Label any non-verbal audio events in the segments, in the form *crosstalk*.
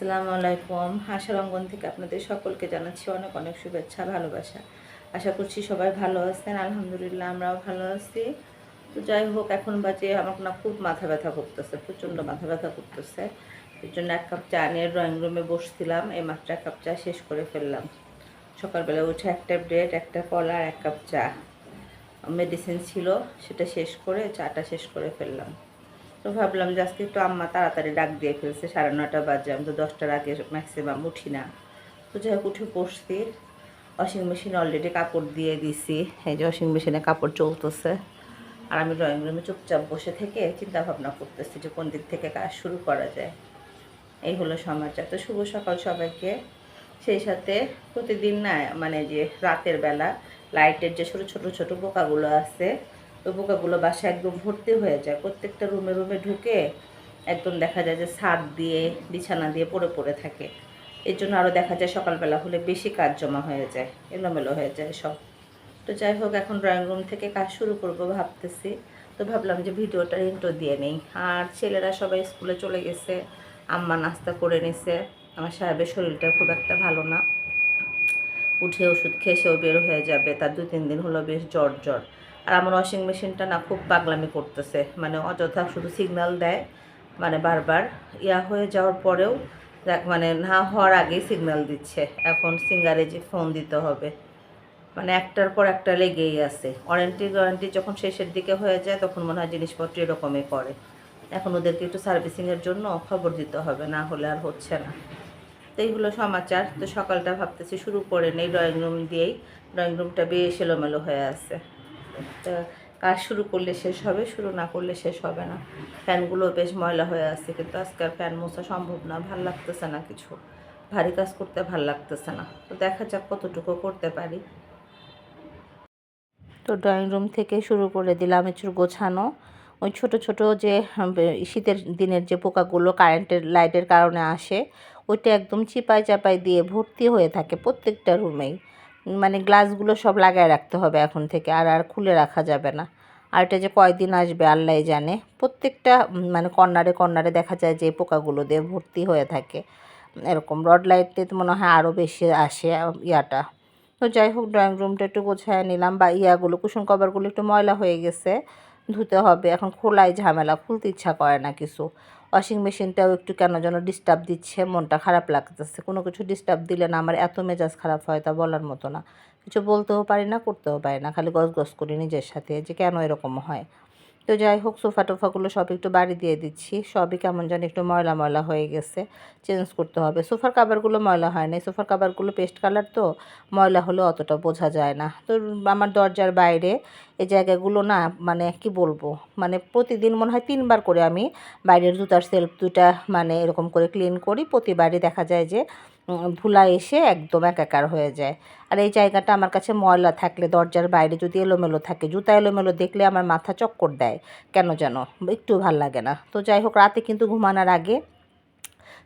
আসসালামু আলাইকুম। আশার অঙ্গন থেকে আপনাদের সকলকে জানাচ্ছি অনেক অনেক শুভেচ্ছা, ভালোবাসা। আশা করছি সবাই ভালো আছেন, আলহামদুলিল্লাহ আমরাও ভালো আছি। তো যাই হোক, এখন বাজে, আমার না খুব মাথা ব্যথা করতেছে, প্রচণ্ড মাথা ব্যথা করতেছে। এর জন্য এক কাপ চা নিয়ে ড্রয়িং রুমে বসছিলাম, এই মাত্র এক কাপ চা শেষ করে ফেললাম। সকালবেলা উঠে একটা ব্রেড একটা কলা আর এক কাপ চা। মেডিসিন ছিল, সেটা শেষ করে চাটা শেষ করে ফেললাম। তো ভাবলাম যে আজকে একটু আম্মা তাড়াতাড়ি ডাক দিয়ে ফেলছে, সাড়ে নটা বাজে, আমি তো দশটার আগে ম্যাক্সিমাম উঠি না। তো যাই হোক, উঠে পড়ছি ওয়াশিং মেশিনে অলরেডি কাপড় দিয়ে দিছি। এই যে ওয়াশিং মেশিনে কাপড় চলতেছে। আর আমি ড্রয়িং রুমে চুপচাপ বসে থেকে চিন্তা ভাবনা করতেছি যে কোন দিক থেকে কাজ শুরু করা যায়। এই হলো সমাচার তো শুভ সকাল সবাইকে। সেই সাথে প্রতিদিন না মানে যে রাতের বেলা লাইটের যে ছোট ছোট ছোট পোকাগুলো আছে ওই পোকাগুলো বাসা একদম ভর্তি হয়ে যায়। প্রত্যেকটা রুমে রুমে ঢুকে একদম দেখা যায় যে ছাদ দিয়ে, বিছানা দিয়ে পড়ে পড়ে থাকে। এর জন্য আরও দেখা যায় সকালবেলা হলে বেশি কাজ জমা হয়ে যায়, এলোমেলো হয়ে যায় সব। তো যাই হোক, এখন ড্রয়িং রুম থেকে কাজ শুরু করব ভাবতেছি। তো ভাবলাম যে ভিডিওটা ইন্টো দিয়ে নেই। আর ছেলেরা সবাই স্কুলে চলে গেছে, আম্মা নাস্তা করে নিছে। আমার সাহেবের শরীরটা খুব একটা ভালো না। উঠে ওষুধ খেয়ে সেও বের হয়ে যাবে। তার দু তিন দিন হলো বেশ জ্বর জ্বর আর আমার ওয়াশিং মেশিনটা না খুব পাগলামি করতেছে। মানে অযথা শুধু সিগন্যাল দেয় মানে বারবার। ইয়া হয়ে যাওয়ার পরেও দেখ মানে না হওয়ার আগেই সিগন্যাল দিচ্ছে। এখন সিঙ্গারে যে ফোন দিতে হবে। মানে একটার পর একটা লেগেই আছে। ওয়ারেন্টি গ্যারান্টি যখন শেষের দিকে হয়ে যায়, তখন মনে হয় জিনিসপত্র এরকমই করে এখন ওদেরকে একটু সার্ভিসিংয়ের জন্য খবর দিতে হবে, না হলে আর হচ্ছে না। তো এইগুলো সমাচার। তো সকালটা ভাবতেছি শুরু করে নেই ড্রয়িং রুম দিয়েই। ড্রয়িং রুমটা বেশ এলোমেলো হয়ে আছে। কাজ শুরু করলে শেষ হবে, শুরু না করলে শেষ হবে না। ফ্যানগুলো বেশ ময়লা হয়ে আছে, কিন্তু আজকে আর ফ্যান মোছা সম্ভব না, ভালো লাগতেছে না কিছু। ভারী কাজ করতে ভালো লাগতেছে না। তো দেখা যাক কতটুকু করতে পারি। তো ড্রয়িং রুম থেকে শুরু করে দিলাম একটু গোছানো। ওই ছোট ছোট যে শীতের দিনের যে পোকাগুলো কারেন্টের লাইটের কারণে আসে, ওইটা একদম চিপাই চাপাই দিয়ে ভর্তি হয়ে থাকে প্রত্যেকটা রুমেই মানে গ্লাসগুলো সব লাগায় রাখতে হবে এখন থেকে, আর আর খুলে রাখা যাবে না। আর এটা যে কয়দিন আসবে আল্লাহ জানে। প্রত্যেকটা মানে কর্নারে কর্নারে দেখা যায় যে পোকাগুলো দিয়ে ভর্তি হয়ে থাকে। এরকম রড লাইটে তো মনে হয় আরও বেশি আসে ইয়াটা। তো যাই হোক ড্রয়িং রুমটা একটু গোছায় নিলাম বা ইয়াগুলো কুশন কভারগুলো একটু ময়লা হয়ে গেছে, ধুতে হবে। এখন খোলাই ঝামেলা, খুলতে ইচ্ছা করে না কিছু। ওয়াশিং মেশিনটাও একটু কেন যেন ডিস্টার্ব দিচ্ছে, মনটা খারাপ লাগতেছে। কোনো কিছু ডিস্টার্ব দিলে না আমার এত মেজাজ খারাপ হয় তা বলার মতো না। কিছু বলতেও পারি না, করতেও পারি না, খালি গজ গজ করি নিজের সাথে যে কেন এরকম হয়। তো যাই হোক, সোফা টোফাগুলো সব একটু বাড়ি দিয়ে দিচ্ছি। সবই কেমন জানি একটু ময়লা ময়লা হয়ে গেছে। চেঞ্জ করতে হবে। সোফার কাভারগুলো ময়লা হয় না সোফার কাভারগুলো পেস্ট কালার তো ময়লা হলে অতটা বোঝা যায় না। তো আমার দরজার বাইরে এই জায়গাগুলো না মানে কি বলব মানে প্রতিদিন মনে হয় তিনবার করে আমি বাইরের জুতার সেলফ দুটা মানে এরকম করে ক্লিন করি। প্রতিবারই দেখা যায় যে ধুলা এসে একদম একাকার হয়ে যায়। আর এই জায়গাটা আমার কাছে ময়লা থাকলে, দরজার বাইরে যদি এলোমেলো থাকে, জুতা এলোমেলো দেখলে আমার মাথা চক্কর দেয়। কেন যেন? একটু ভালো লাগে না। তো যাই হোক, রাতে কিন্তু ঘুমানোর আগে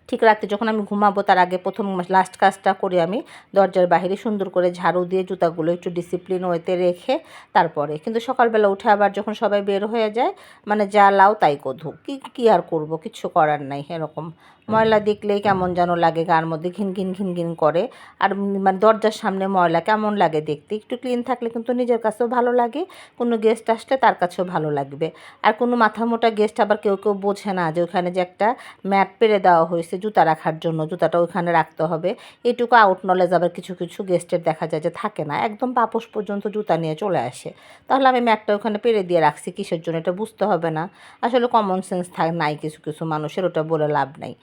ঠিক রাতে যখন আমি ঘুমাবো, তার আগে প্রথম লাস্ট কাজটা করে আমি, দরজার বাইরে সুন্দর করে ঝাড়ু দিয়ে জুতাগুলো একটু ডিসিপ্লিন ওয়েতে রেখে তারপরে, কিন্তু সকালবেলা উঠে আবার যখন সবাই বের হয়ে যায় মানে যা লাও তাই কধু কি কি আর করব? কিছু করার নাই এরকম। ময়লা দেখলেই কেমন যেন লাগে, গার মধ্যে ঘিন ঘিন ঘিন ঘিন করে। আর মানে দরজার সামনে ময়লা কেমন লাগে দেখতে? একটু ক্লিন থাকলে কিন্তু নিজের কাছেও ভালো লাগে, কোনো গেস্ট আসলে তার কাছেও ভালো লাগবে। আর কোনো মাথা মোটা গেস্ট আবার কেউ কেউ বোঝে না যে ওখানে যে একটা ম্যাট পেরে দেওয়া হয়েছে জুতা রাখার জন্য। জুতাটা ওইখানে রাখতে হবে। এটুকু আউট নলেজ আবার কিছু কিছু গেস্টের দেখা যায় যে থাকে না। একদম পাপোশ পর্যন্ত জুতা নিয়ে চলে আসে। তাহলে আমি ম্যাটটা ওখানে পেরে দিয়ে রাখছি, কিসের জন্য এটা বুঝতে হবে না। আসলে কমন সেন্স থাক নাই কিছু কিছু মানুষের, ওটা বলে লাভ নাই।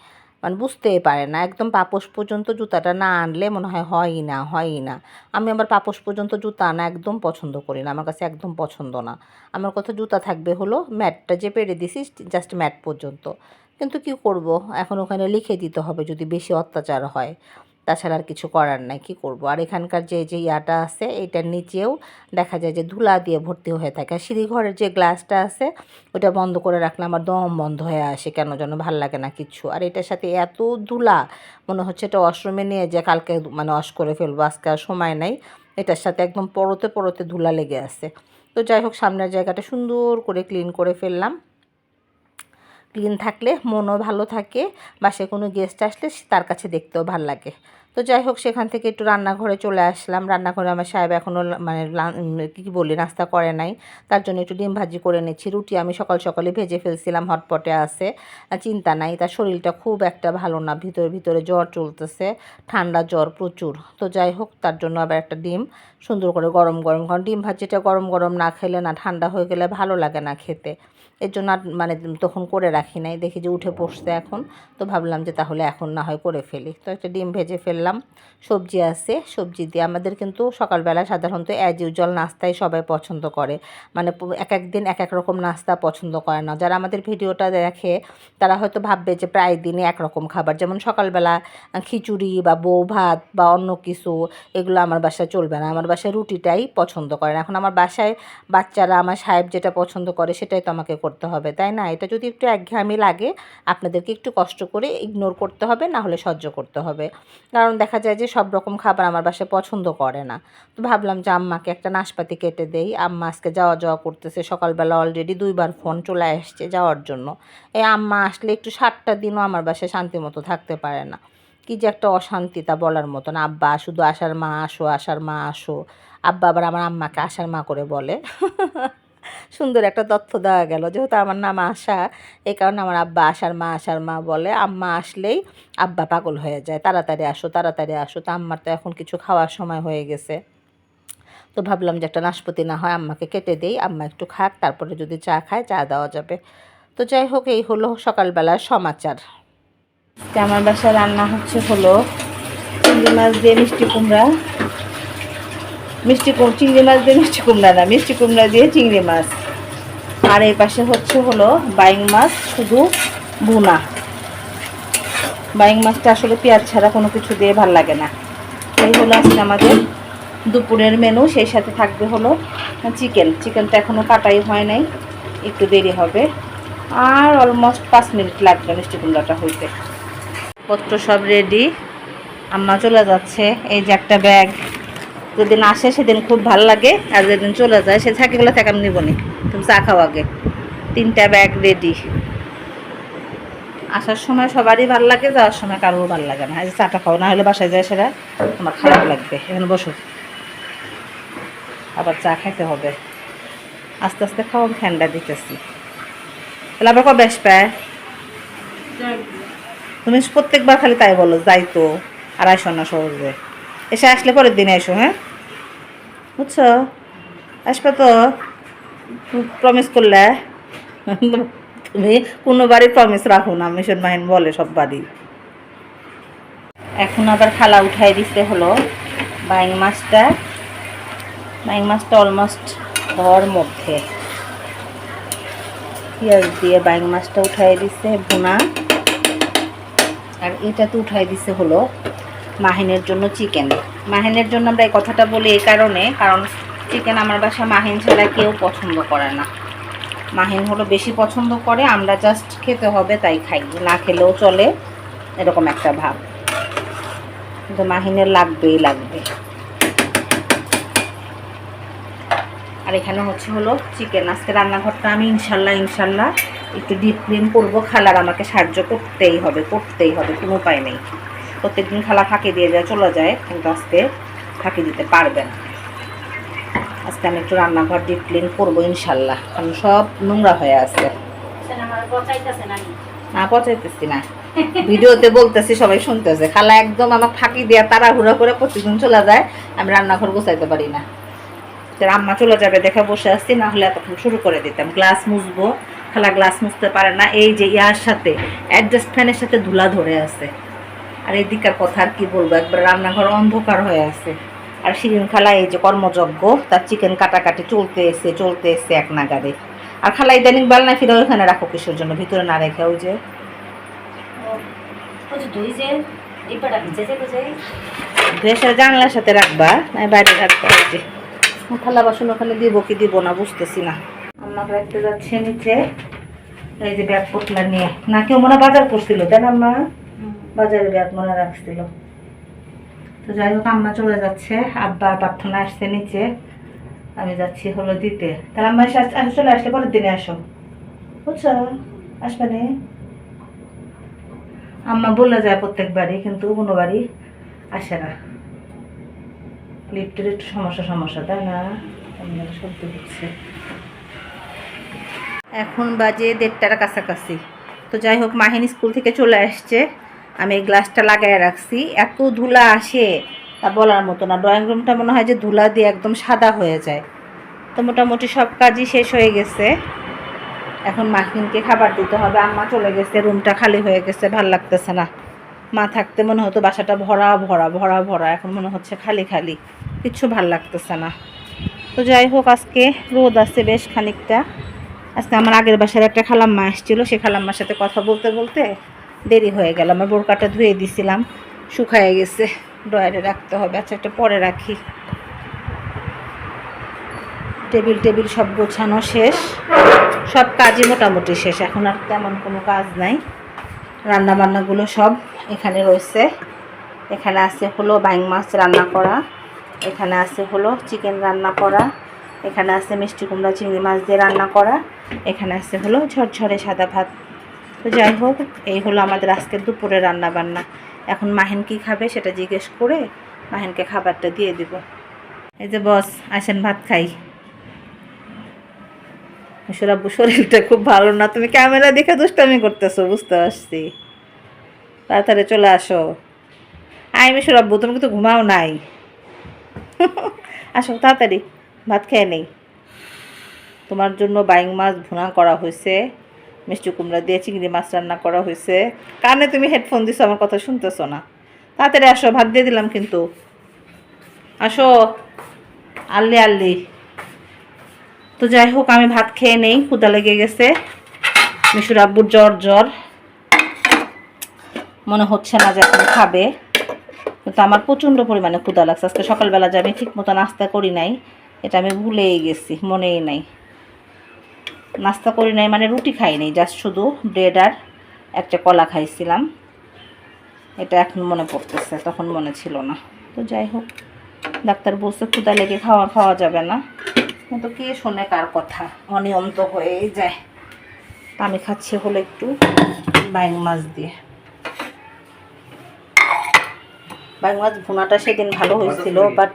মানে বুঝতেই পারে না। একদম পাপোশ পর্যন্ত জুতাটা না আনলে মনে হয় হয়ই না হয়ই না। আমি আমার পাপোশ পর্যন্ত জুতা আনা একদম পছন্দ করি না। আমার কাছে একদম পছন্দ না। আমার কথা জুতা থাকবে হলো ম্যাটটা যে পেরে দিছি জাস্ট ম্যাট পর্যন্ত। কিন্তু কি করব? এখন ওখানে লিখে দিতে হবে যদি বেশি অত্যাচার হয়। তাছাড়া আর কিছু করার নাই, কি করব? আর এখানকার যে যে ইয়াটা আছে, এটার নিচেও দেখা যায় যে ধুলা দিয়ে ভর্তি হয়ে থাকে। আর সিঁড়িঘরের যে গ্লাসটা আছে, ওটা বন্ধ করে রাখলে আমার দম বন্ধ হয়ে আসে, কেন যেন ভালো লাগে না কিচ্ছু আর এটার সাথে এত ধুলা, মনে হচ্ছে এটা ওয়াশরুমে নিয়ে যে কালকে মানে ওয়াশ করে ফেলব, আজকে আর সময় নাই। এটার সাথে একদম পরতে পরতে ধুলা লেগে আছে। তো যাই হোক, সামনের জায়গাটা সুন্দর করে ক্লিন করে ফেললাম। ক্লিন থাকলে, মনও ভালো থাকে, বাসায় কোনো গেস্ট আসলে তার কাছে দেখতেও ভালো লাগে। তো যাই হোক, সেখান থেকে একটু রান্নাঘরে চলে আসলাম। রান্নাঘরে আমার সাহেব এখনও মানে কী বলি, নাস্তা করে নাই। তার জন্য একটু ডিম ভাজি করে নিচ্ছি। রুটি আমি সকাল সকালে ভেজে ফেলছিলাম, হটপটে আছে। চিন্তা নাই, তার শরীরটা খুব একটা ভালো না। ভিতরে ভিতরে জ্বর চলতেছে, ঠান্ডা জ্বর প্রচুর। তো যাই হোক, তার জন্য আবার একটা ডিম সুন্দর করে গরম গরম। কারণ ডিম ভাজিটা গরম গরম না খেলে না ঠান্ডা হয়ে গেলে ভালো লাগে না খেতে। এর জন্য আর মানে তখন করে রাখি নাই। দেখি যে উঠে পড়ছে এখন। তো ভাবলাম যে তাহলে এখন না হয় করে ফেলি। তো একটা ডিম ভেজে ফেললাম। সবজি আছে, সবজি দিয়ে আমাদের কিন্তু সকালবেলা সাধারণত অ্যাজ ইউজুয়াল নাস্তাই সবাই পছন্দ করে। মানে এক এক দিন এক এক রকম নাস্তা পছন্দ করে না। যারা আমাদের ভিডিওটা দেখে, তারা হয়তো ভাববে যে প্রায় দিনই একরকম খাবার। যেমন সকালবেলা খিচুড়ি বা বউ ভাত বা অন্য কিছু, এগুলো আমার বাসায় চলবে না। আমার বাসায় রুটিটাই পছন্দ করে এখন আমার বাসায় বাচ্চারা, আমার সাহেব যেটা পছন্দ করে, সেটাই তো আমাকে করতে হবে, তাই না? এটা যদি একটু একঘেয়ামি লাগে, আপনাদেরকে একটু কষ্ট করে ইগনোর করতে হবে, না হলে সহ্য করতে হবে। কারণ দেখা যায় যে সব রকম খাবার আমার বাসায় পছন্দ করে না। তো ভাবলাম যে আম্মাকে একটা নাশপাতি কেটে দেই। আম্মা আজকে যাওয়া যাওয়া করতেছে, সকালবেলা অলরেডি দুইবার ফোন চলে আসছে যাওয়ার জন্য। এই আম্মা আসলে একটু সাতটা দিনও আমার বাসায় শান্তি মতো থাকতে পারে না। কি যে একটা অশান্তি তা বলার মতন আব্বা, শুধু আসার মা, আসো, আসার মা, আসো। আব্বা আবার আমার আম্মাকে আসার মা করে বলে। *laughs* সুন্দর একটা তথ্য দেওয়া গেল। যেহেতু আমার নাম আশা এই কারণে আমার আব্বা আসার মা আসার মা বলে, আম্মা আসলেই আব্বা পাগল হয়ে যায়। তাড়াতাড়ি আসো তাড়াতাড়ি আসো। তো আম্মার তো এখন কিছু খাওয়ার সময় হয়ে গেছে। তো ভাবলাম যে একটা নাশপাতি না হয় আম্মাকে কেটে দেই। আম্মা একটু খাক, তারপরে যদি চা খায়, চা দেওয়া যাবে। তো যাই হোক, এই হলো সকালবেলার সমাচার। আমার বাসায় রান্না হচ্ছে হলো চিংড়ি মাছ দিয়ে মিষ্টি কুমড়া। মিষ্টি চিংড়ি মাছ দিয়ে মিষ্টি কুমড়া না, মিষ্টি কুমড়া দিয়ে চিংড়ি মাছ। আর এই পাশে হচ্ছে হলো বাইং মাছ, শুধু ভুনা। বাইং মাছটা আসলে পেঁয়াজ ছাড়া কোনো কিছু দিয়ে ভালো লাগে না। এই হলো আজকে আমাদের দুপুরের মেনু সেই সাথে থাকবে হলো চিকেন চিকেনটা এখনও কাটাই হয় নাই, একটু দেরি হবে। আর অলমোস্ট পাঁচ মিনিট লাগবে মিষ্টি কুমড়াটা হইতে। পত্র সব রেডি আম্মা চলে যাচ্ছে, এই যে একটা ব্যাগ যেদিন আসে সেদিন খুব ভালো লাগে আর যেদিন চলে যায় সে থাকে গেলে থেকে আমি নিবনি। তুমি চা খাও আগে। তিনটা ব্যাগ রেডি আসার সময় সবারই ভালো লাগে যাওয়ার সময় কারোর ভালো লাগে না। এই যে চাটা খাও না হলে বাসায় যায় সেটা তোমার খারাপ লাগবে। এখানে বসো। আবার চা খাইতে হবে। আস্তে আস্তে খাও আমি ঠান্ডা দিতেছি। তাহলে আবার কবে আসবে? তুমি প্রত্যেকবার খালি তাই বলো যাই তো। আর আসো না সহজে। এসে আসলে পরের দিনে এসো হ্যাঁ? বুঝছ? আসবে তো। প্রমিস করলে। তুমি কোনো বাড়ি প্রমিস রাখো না, মিশন মাহিন বলে সব বাড়ি। এখন আবার খালা উঠাই দিতে হলো বাইং মাছটা। বাইং মাছটা অলমোস্ট হওয়ার মধ্যে। পেঁয়াজ দিয়ে বাইং মাছটা উঠাই দিছে ভুনা। আর এটা তো উঠাই দিছে হলো মাহিনের জন্য চিকেন মাহিনের জন্য আমরা এই কথাটা বলি এই কারণে, কারণ চিকেন আমার বাসা মাহিন ছাড়া কেউ পছন্দ করে না। মাহিন হলো বেশি পছন্দ করে, আমরা জাস্ট খেতে হবে তাই খাই, না খেলেও চলে এরকম একটা ভাব। কিন্তু মাহিনের লাগবেই লাগবে। আর এখানে হচ্ছে হলো চিকেন। আজকে রান্নাঘরটা আমি ইনশাল্লাহ ইনশাল্লাহ একটু ডিপ ক্লিন করব, খালার আমাকে সাহায্য করতেই হবে করতেই হবে, কোনো উপায় নেই। প্রত্যেকদিন খালা ফাঁকি দিয়ে যায়, চলে যায়, কিন্তু আজকে ফাঁকি দিতে পারবে না। আজকে আমি একটু রান্নাঘর ডিপ ক্লিন করব ইনশাল্লাহ, কারণ সব নোংরা হয়ে আছে। না, পচাইতেছি না। ভিডিওতে বলতেছি, সবাই শুনতেছে। খালা একদম আমাকে ফাঁকি দিয়ে তাড়াহুড়া করে প্রতিদিন চলে যায়, আমি রান্নাঘর গোছাইতে পারি না। আম্মা চলে যাবে, দেখে বসে আসছি না হলে এতক্ষণ শুরু করে দিতাম। গ্লাস মুছবো, খালা গ্লাস মুছতে পারে না। এই যে ইয়ার সাথে অ্যাডজাস্ট ফ্যানের সাথে ধুলা ধরে আছে। আর এই দিকার কথা আর কি বলব? একবার রান্নাঘর অন্ধকার হয়ে আছে। আর শিরিন খালা এই যে কর্মযজ্ঞ তার চিকেন কাটাকাটি চলতে এসে চলতে এসে এক নাগারে আর খালা ইদানিং বেলনা ফিরে ওখানে রাখো কিসের জন্য? ভিতরে না রেখে ওই যে। ড্রেসের জানলার সাথে রাখবা না বাইরে রাখবা ওই যে। থালা বাসন ওখানে দিব কি দিব না বুঝতেছি না। আম্মা রাখতে যাচ্ছে নিচে। এই যে ব্যাগ পোটলা নিয়ে। না কেউ মনে বাজার করছিল তাই না আম্মা? বাজারে ব্যাগ মনে রাখছিল। তো যাই হোক, আম্মা চলে যাচ্ছে। আব্বা আর প্রার্থনা আসছে নিচে। আমি যাচ্ছি হলো দিতে তাহলে আম্মা চলে আসলে পরের দিনে আসো। বুঝছ? আসবে নে। আম্মা বলে যায় প্রত্যেকবারই কিন্তু কোনো বাড়ি আসে না। লিফটের একটু সমস্যা সমস্যা, তাই না? সত্যি হচ্ছে এখন বাজে দেড়টার কাছাকাছি। তো যাই হোক, মাহিন স্কুল থেকে চলে আসছে। আমি গ্লাসটা লাগাই রাখছি। এত ধুলা আসে, তা বলার মতো না। ড্রয়িং রুমটা মনে হয় যে ধুলা দিয়ে একদম সাদা হয়ে যায়। তো মোটামুটি সব কাজই শেষ হয়ে গেছে। এখন মাখিনকে খাবার দিতে হবে। আম্মা চলে গেছে রুমটা খালি হয়ে গেছে, ভালো লাগতেছে না। মা থাকতে মনে হতো বাসাটা ভরা ভরা ভরা ভরা। এখন মনে হচ্ছে খালি খালি। কিচ্ছু ভালো লাগতেছে না। তো যাই হোক, আজকে রোদ আছে বেশ খানিকটা। আজকে আমার আগের বাসার একটা খালাম্মা আসছিল। সে খালাম্মার সাথে কথা বলতে বলতে দেরি হয়ে গেল। আমার বোরকাটা ধুয়ে দিছিলাম, শুকায় গেছে। ডয়ারে রাখতে হবে আচ্ছা একটা পরে রাখি। টেবিল টেবিল সব গোছানো শেষ। সব কাজই মোটামুটি শেষ। এখন আর তেমন কোনো কাজ নাই। রান্না বান্নাগুলো সব এখানে রয়েছে। এখানে আছে হলো বাইং মাছ রান্না করা। এখানে আছে হলো চিকেন রান্না করা। এখানে আছে মিষ্টি কুমড়া, চিংড়ি মাছ দিয়ে রান্না করা। এখানে আছে হলো ঝরঝরে সাদা ভাত। তো যাই হোক, এই হলো আমাদের আজকের দুপুরে রান্না বান্না এখন মাহিন কি খাবে সেটা জিজ্ঞেস করে মাহিনকে খাবারটা দিয়ে দিব। এই যে বস, আসেন ভাত খাই। মিশরাব্বু শরীরটা খুব ভালো না। তুমি ক্যামেরা দেখে দুষ্টামি করতেছো, বুঝতে পারছি। তাড়াতাড়ি চলে আসো। আই মিশরাব্বু তুমি কিন্তু ঘুমাও নাই। *laughs* আসো তাড়াতাড়ি, ভাত খেয়ে নেই। তোমার জন্য বাইং মাছ ভুনা করা হয়েছে। মিষ্টি কুমড়া দিয়ে, চিংড়ি মাছ রান্না করা হয়েছে। কানে তুমি হেডফোন দিছো, আমার কথা শুনতেছো না। তাড়াতাড়ি আসো, ভাত দিয়ে দিলাম কিন্তু। আসো। আল্লি আল্লি। তো যাই হোক, আমি ভাত খেয়ে নেই ক্ষুদা লেগে গেছে। মিশুর আব্বুর জ্বর জ্বর। মনে হচ্ছে না যে এখন খাবে। কিন্তু আমার প্রচণ্ড পরিমাণে ক্ষুদা লাগছে। আজকে সকালবেলা যে আমি ঠিক মতো নাস্তা করি নাই, এটা আমি ভুলেই গেছি, মনেই নাই। নাস্তা করি নাই মানে রুটি খাই নাই জাস্ট শুধু ব্রেড আর একটা কলা খাইছিলাম। এটা এখন মনে পড়তেছে তখন মনে ছিল না। তো যাই হোক ডাক্তার বলছে ক্ষুদা লেগে খাওয়া খাওয়া যাবে না। কিন্তু কে শোনে কার কথা? অনিয়ম তো হয়েই যায়। তা আমি খাচ্ছি হলো একটু বাইং মাছ দিয়ে। বাইং মাছ ভুনাটা সেদিন ভালো হয়েছিল বাট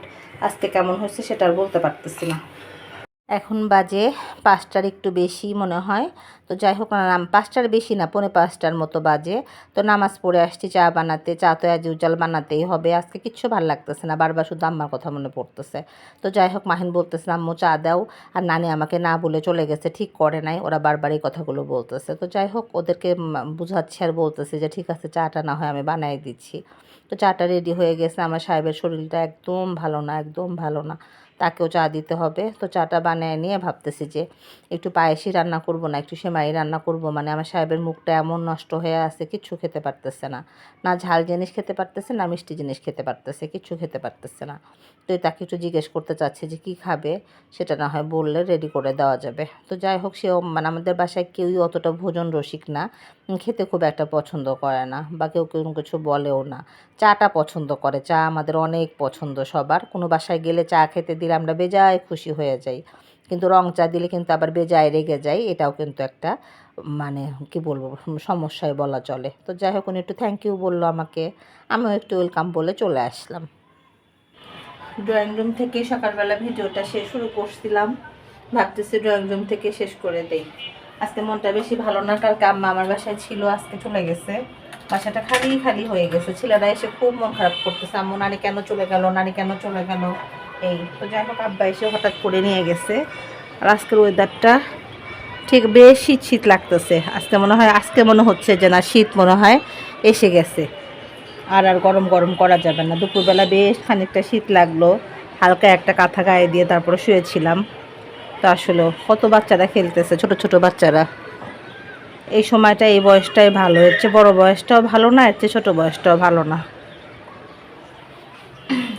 আজকে কেমন হয়েছে সেটা আর বলতে পারতেছি না। এখন বাজে পাঁচটার একটু বেশি মনে হয়। তো যাই হোক, না পাঁচটার বেশি না, পৌনে পাঁচটার মতো বাজে। তো নামাজ পড়ে আসছি, চা বানাতে, চা তো আজ উজ্জ্বল বানাতেই হবে। আজকে কিচ্ছু ভালো লাগতেছে না, বারবার শুধু আম্মার কথা মনে পড়তেছে। তো যাই হোক, মাহিন বলতেছে, আম্মু, চা দাও। আর নানি আমাকে না বলে চলে গেছে, ঠিক করে নাই, ওরা বারবার এই কথাগুলো বলতেছে। তো যাই হোক, ওদেরকে বুঝাচ্ছি আর বলতেছে যে, ঠিক আছে, চাটা না হয় আমি বানাই দিচ্ছি। তো চাটা রেডি হয়ে গেছে, আমার সাহেবের শরীরটা একদম ভালো না, একদম ভালো না। তাকেও চা দিতে হবে। তো চাটা বানিয়ে নিয়ে ভাবতেছি যে একটু পায়েসই রান্না করব না, একটু সেমাই রান্না করব। মানে আমার সাহেবের মুখটা এমন নষ্ট হয়ে আছে, কিচ্ছু খেতে পারতেছে না। না ঝাল জিনিস খেতে পারতেছে, না মিষ্টি জিনিস খেতে পারতেছে, কিচ্ছু খেতে পারতেছে না। তো তাকে একটু জিজ্ঞেস করতে চাচ্ছে যে কি খাবে? সেটা না হয় বললে রেডি করে দেওয়া যাবে। তো যাই হোক, সেও মানে আমাদের বাসায় কেউই অতটা ভোজন রসিক না। খেতে খুব একটা পছন্দ করে না বা কেউ কেউ কিছু বলেও না। চাটা পছন্দ করে, চা আমাদের অনেক পছন্দ সবার। কোনো বাসায় গেলে চা খেতে দিলে আমরা বেজায় খুশি হয়ে যাই। কিন্তু রং চা দিলে কিন্তু আবার বেজায় রেগে যাই, এটাও কিন্তু একটা মানে কি বলব, সমস্যায় বলা চলে। তো যাই হোক একটু থ্যাংক ইউ বলল আমাকে। আমিও একটু ওয়েলকাম বলে চলে আসলাম। ড্রয়িং রুম থেকে সকালবেলা ভিডিওটা শেষ শুরু করছিলাম। ভাবতেছি ড্রয়িং রুম থেকে শেষ করে দেই। আজকে মনটা বেশি ভালো না, কালকে আম্মা আমার বাসায় ছিল, আজকে চলে গেছে। বাসাটা খালি খালি হয়ে গেছে। ছেলেরা এসে খুব মন খারাপ করতেছে, আম্মু, নানি কেন চলে গেল? নানি কেন চলে গেল? এই, তো যাই হোক, আব্বা এসে হঠাৎ করে নিয়ে গেছে। আর আজকের ওয়েদারটা ঠিক বেশ শীত শীত লাগতেছে। আজকে মনে হয়, আজকে মনে হচ্ছে যে না, শীত মনে হয় এসে গেছে। আর আর গরম গরম করা যাবে না। দুপুরবেলা বেশ খানিকটা শীত লাগল। হালকা একটা কাঁথা গায়ে দিয়ে তারপরে শুয়েছিলাম। তো আসলে কত বাচ্চারা খেলতেছে, ছোট ছোট বাচ্চারা। এই সময়টা, এই বয়সটাই ভালো। এর চেয়ে বড় বয়সটাও ভালো না, এর চেয়ে ছোটো বয়সটাও ভালো না।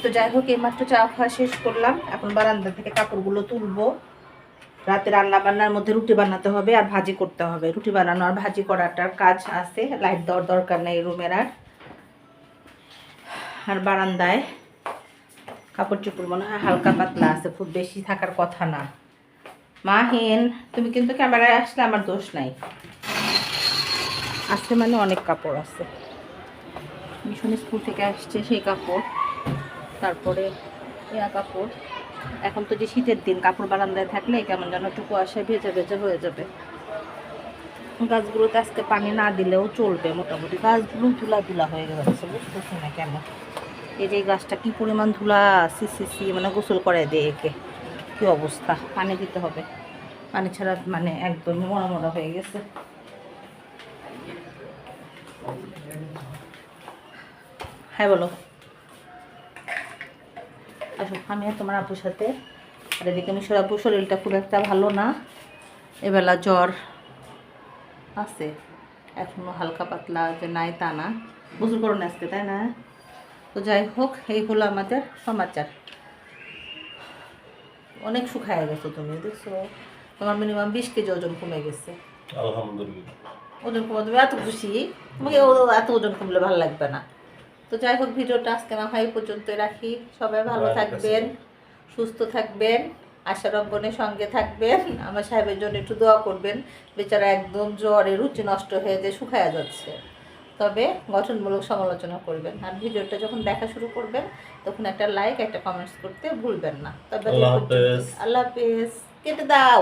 তো যাই হোক, এইমাত্র চা খাওয়া শেষ করলাম। এখন বারান্দা থেকে কাপড়গুলো তুলবো। রাতে রান্না বান্নার মধ্যে রুটি বানাতে হবে আর ভাজি করতে হবে। রুটি বানানো আর ভাজি করাটার কাজ আছে। লাইট দেওয়ার দরকার নেই রুমের আর। আর বারান্দায় কাপড় চোপড় মনে হয় হালকা পাতলা আছে, খুব বেশি থাকার কথা না। মাহিন তুমি কিন্তু ক্যামেরায় আসলে আমার দোষ নাই। আসতে মানে অনেক কাপড় আছে। মিশন স্কুল থেকে আসছে সেই কাপড়। তারপরে এয়া কাপড়। এখন তো যে শীতের দিন কাপড় বারান্দায় থাকলে কেমন যেন একটু কুয়াশায় ভেজা ভেজা হয়ে যাবে। গাছগুলোতে আজকে পানি না দিলেও চলবে মোটামুটি। গাছগুলো ধুলা ধুলা হয়ে যাচ্ছে বুঝতেছি না কেন। এই যে গাছটা কি পরিমাণ ধুলা সি সি সি মানে গোসল করে দেয় একে। কি অবস্থা? পানি দিতে হবে। পানি ছাড়া মানে একদমই মরা মরা হয়ে গেছে। হ্যাঁ বলো। আসো, আমি তোমার আপুর সাথে, আর এদিকে মিশর আপুর শরীরটা খুব একটা ভালো না। এবেলা জ্বর আছে। এখনও হালকা পাতলা যে নাই তা না। গোসল করো না আজকে, তাই না? তো যাই হোক, এই হলো আমাদের সমাচার। অনেক শুকায় গেছো তুমি দেখছ? তোমার মিনিমাম বিশ কেজি ওজন কমে গেছে। আলহামদুলিল্লাহ। ওজন কমে তুমি এত খুশি? তোমাকে এত ওজন কমলে ভালো লাগবে না। তো যাই হোক ভিডিওটা আজকে না হয় এই পর্যন্ত রাখি। সবাই ভালো থাকবেন সুস্থ থাকবেন আশা রঙ্গনের সঙ্গে থাকবেন। আমার সাহেবের জন্য একটু দোয়া করবেন। বেচারা একদম জ্বরে রুচি নষ্ট হয়ে যে শুকায়া যাচ্ছে। তবে গঠনমূলক সমালোচনা করবেন। আর ভিডিওটা যখন দেখা শুরু করবেন তখন একটা লাইক একটা কমেন্টস করতে ভুলবেন না। তবে আল্লাহ হাফেজ। আল্লাহ হাফেজ। কেটে দাও।